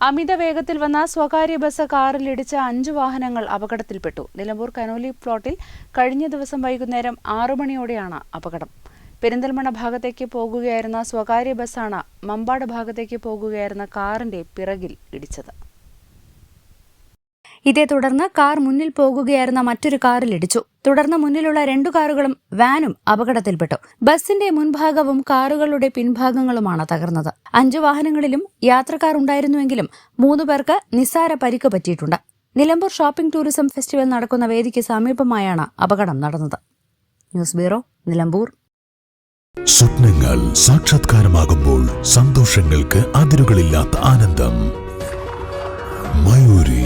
അമിത വേഗത്തിൽ വന്ന സ്വകാര്യ ബസ് കാറിലിടിച്ച അഞ്ചു വാഹനങ്ങൾ അപകടത്തിൽപ്പെട്ടു. നിലമ്പൂർ കനോലി പ്ലോട്ടിൽ കഴിഞ്ഞ ദിവസം വൈകുന്നേരം ആറു മണിയോടെയാണ് അപകടം. പെരിന്തൽമണ്ണ ഭാഗത്തേക്ക് പോകുകയായിരുന്ന സ്വകാര്യ ബസ്സാണ് മമ്പാട് ഭാഗത്തേക്ക് പോകുകയായിരുന്ന കാറിന്റെ പിറകിൽ ഇടിച്ചത്. ഇതേ തുടർന്ന് കാർ മുന്നിൽ പോകുകയായിരുന്ന മറ്റൊരു കാറിൽ ഇടിച്ചു. തുടർന്ന് മുന്നിലുള്ള രണ്ടു കാറുകളും വാനും അപകടത്തിൽപ്പെട്ടു. ബസിന്റെ മുൻഭാഗവും കാറുകളുടെ പിൻഭാഗങ്ങളുമാണ് തകർന്നത്. അഞ്ചു വാഹനങ്ങളിലും യാത്രക്കാർ ഉണ്ടായിരുന്നുവെങ്കിലും മൂന്നു പേർക്ക് നിസ്സാര പരിക്ക് പറ്റിയിട്ടുണ്ട്. നിലമ്പൂർ ഷോപ്പിംഗ് ടൂറിസം ഫെസ്റ്റിവൽ നടക്കുന്ന വേദിക്ക് സമീപമായാണ് അപകടം നടന്നത്. News bureau Nilambur. സ്വപ്നങ്ങൾ സാക്ഷാത്കാരമാകുമ്പോൾ സന്തോഷങ്ങൾക്ക് അതിരുകളില്ലാത്ത ആനന്ദം. Mayuri.